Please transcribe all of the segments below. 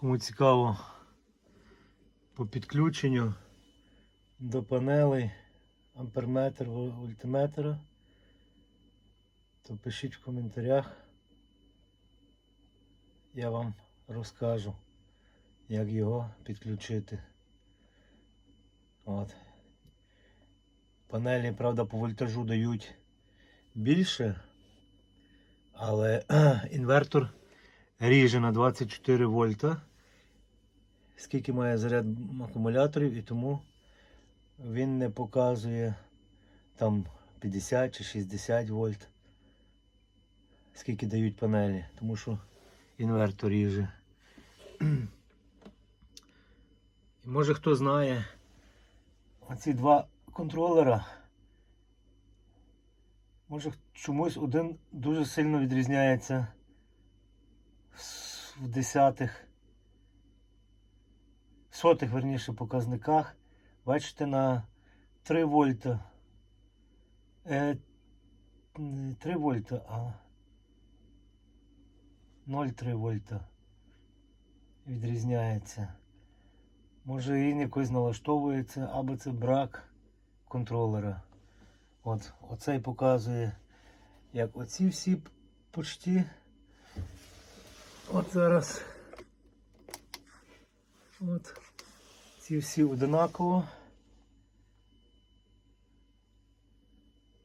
Кому цікаво по підключенню до панелей амперметр, вольтметра, то пишіть в коментарях. Я вам розкажу, як його підключити. От. Панелі, правда, по вольтажу дають більше, але інвертор ріже на 24 вольта. Скільки має заряд акумуляторів, і тому він не показує там 50 чи 60 вольт. Скільки дають панелі, тому що інвертор ріже. І може хто знає, оці два контролера. Може чомусь один дуже сильно відрізняється в десятих, сотих, верніше, показниках. Бачите, на 3 вольта. Е, не 3 вольта, а 0,3 вольта відрізняється. Може він якось налаштовується, або це брак контролера. От, оцей показує, як оці всі почти. От зараз. От. Ці всі одинаково.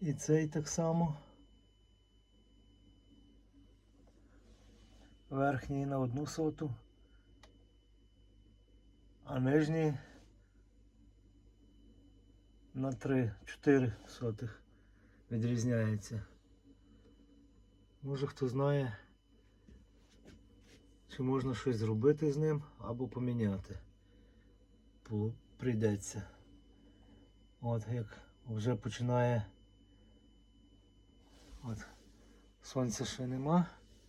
І цей так само. Верхній на одну соту, а нижній на 3-4 сотих відрізняється. Може хто знає, чи можна щось зробити з ним або поміняти. Бу- Прийдеться. От як вже починає. От. Сонця ще нема,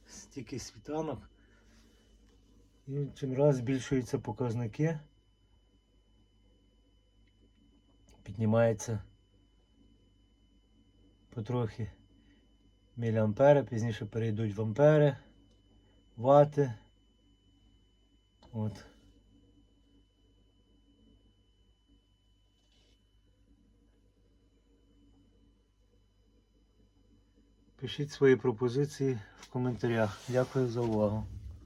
стільки світанок. І чим раз збільшуються показники. Піднімається потрохи міліампери, пізніше перейдуть в ампери, вати. От. Пишіть свої пропозиції в коментарях. Дякую за увагу.